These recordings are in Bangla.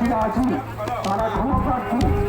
আদিবাসীরা আছি তারা ক্ষমতার্থী অবশ্যই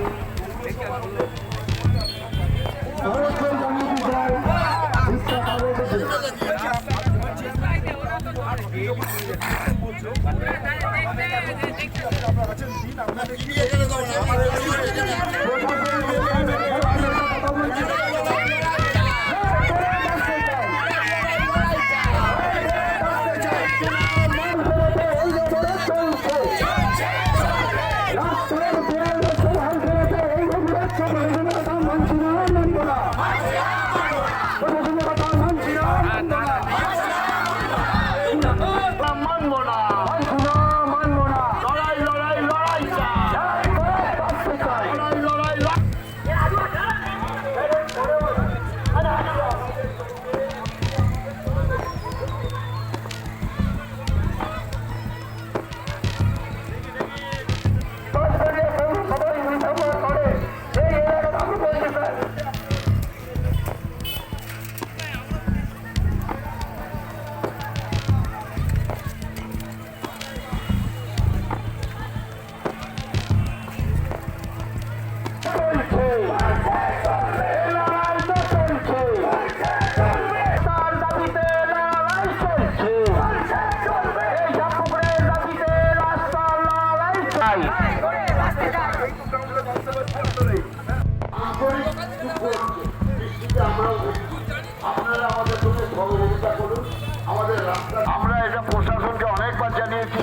আমরা এটা প্রশাসনকে অনেকবার জানিয়েছি,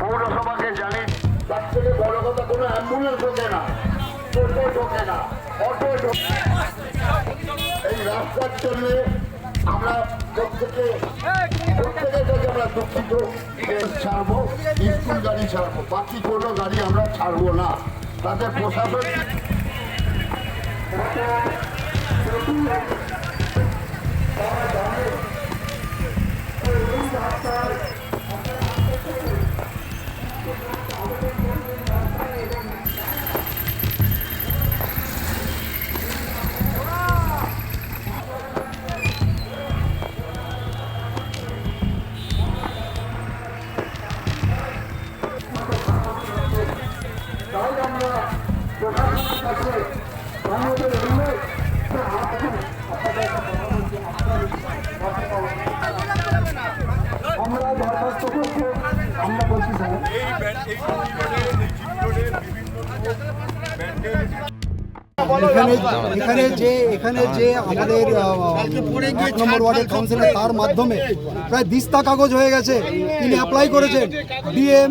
পৌরসভাকে জানি। তার থেকে বড় কথা, কোনো অ্যাম্বুলেন্স ঢোকে না। টোটো ঢোকে না, অটো ঢোকে এই রাস্তার জন্য আমরা প্রত্যেকে, প্রত্যেকের কাছে আমরা দুঃখিত ছাড়বো, স্কুল গাড়ি ছাড়বো, বাকি কোনো গাড়ি আমরা ছাড়বো না। তাদের প্রশাসন আমরা বলছি স্যার। এই এই বিভিন্ন এখানে এখানে যে এখানে যে আমাদের এক নম্বর ওয়ার্ডের কাউন্সিলর তার মাধ্যমে প্রায় দিস্তা কাগজ হয়ে গেছে। তিনি অ্যাপ্লাই করেছেন। ডিএম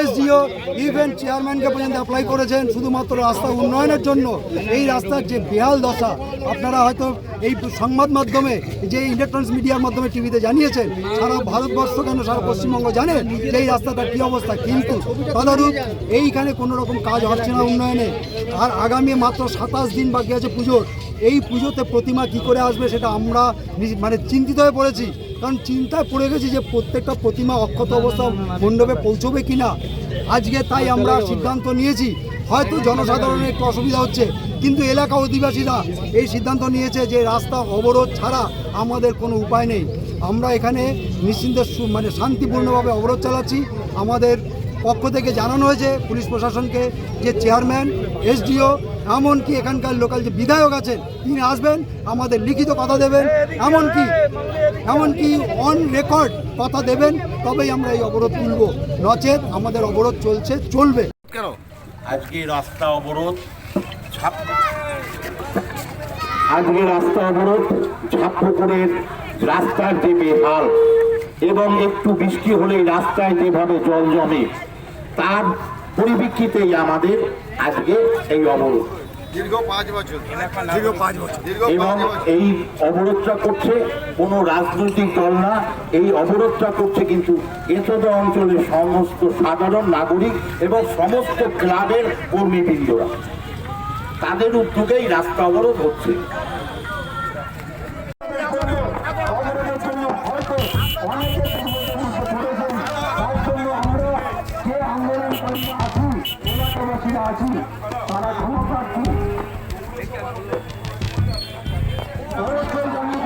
এসডিও ইভেন চেয়ারম্যানকে পর্যন্ত অ্যাপ্লাই করেছেন। শুধুমাত্র রাস্তা উন্নয়নের জন্য। এই রাস্তার যে বেহাল দশা আপনারা হয়তো এই সংবাদ মাধ্যমে যে ইলেকট্রনিক্স মিডিয়ার মাধ্যমে টিভিতে জানিয়েছেন সারা ভারতবর্ষ কেন সারা পশ্চিমবঙ্গ জানে যে এই রাস্তাটার কী অবস্থা। কিন্তু তদারূপ এইখানে কোনো রকম কাজ হচ্ছে না উন্নয়নে। আর আগামী মাত্র সাতাশ দিন বাকি আছে পুজোর। এই পুজোতে প্রতিমা কি করে আসবে সেটা আমরা মানে চিন্তিত হয়ে পড়েছি। কারণ চিন্তায় পড়ে গেছি যে প্রত্যেকটা প্রতিমা অক্ষত অবস্থা মণ্ডপে পৌঁছবে কি না আজকে তাই আমরা সিদ্ধান্ত নিয়েছি। হয়তো জনসাধারণের একটু অসুবিধা হচ্ছে, কিন্তু এলাকা অধিবাসীরা এই সিদ্ধান্ত নিয়েছে যে রাস্তা অবরোধ ছাড়া আমাদের কোনো উপায় নেই। আমরা এখানে নিশ্চিন্তে মানে শান্তিপূর্ণভাবে অবরোধ চালাচ্ছি। আমাদের পক্ষ থেকে জানানো হয়েছে পুলিশ প্রশাসনকে যে চেয়ারম্যান এসডিও এমনকি এখানকার লোকাল যে বিধায়ক আছেন তিনি আসবেন আমাদের লিখিত কথা দেবেন এমনকি এমনকি অন রেকর্ড কথা দেবেন তবেই আমরা এই অবরোধ তুলব। নচেত আমাদের অবরোধ চলছে চলবে। কেন? আজকে রাস্তা অবরোধ আজকে রাস্তা অবরোধ ঝাপপুকুরের রাস্তার যে বেহাল এবং একটু বৃষ্টি হলেই রাস্তায় যেভাবে জল জমে তার পরিপ্রেক্ষিতেই আমাদের আজকে এই অবরোধ। দীর্ঘ পাঁচ বছর। দীর্ঘ পাঁচ বছর। দীর্ঘ এবং এই অবরোধটা করছে কোনো রাজনৈতিক দল না। এই অবরোধটা করছে কিন্তু এতদ অঞ্চলের সমস্ত সাধারণ নাগরিক এবং সমস্ত ক্লাবের কর্মীবৃন্দরা। তাদের উদ্যোগেই রাস্তা অবরোধ হচ্ছে। অবরোধের জন্য অনেকে আছি তারা ক্ষমতার্থী অবশ্যই জানিয়ে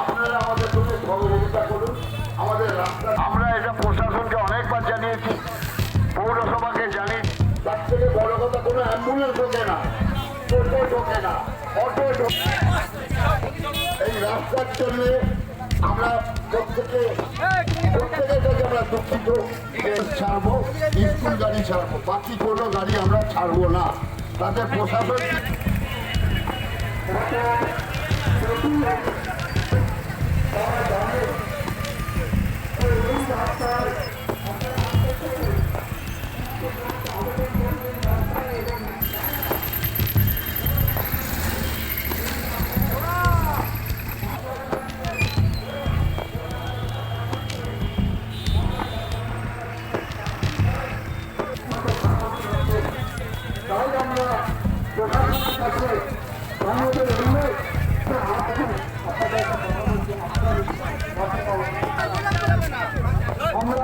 আপনারা আমাদের সঙ্গে সহযোগিতা করুন। আমাদের রাস্তা আমরা এটা প্রশাসনকে অনেকবার জানিয়েছি। পৌরসভাকে জানি। তার থেকে বড় কথা, কোনো অ্যাম্বুলেন্স ঢোকে না। টোটো ঢোকে না। অটো ঢোকে এই রাস্তার জন্য আমরা প্রত্যেকে প্রত্যেকের কাছে আমরা দুঃখিত। ছাড়বো, স্কুল গাড়ি ছাড়বো। বাকি কোনো গাড়ি আমরা ছাড়বো না। তাদের প্রশাসন তাই আমরা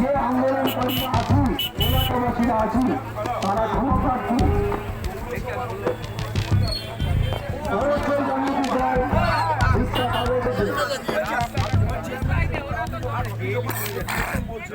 যে আন্দোলনকারী আছি এলাকাবাসীরা আছি তারা ক্ষমা প্রার্থী।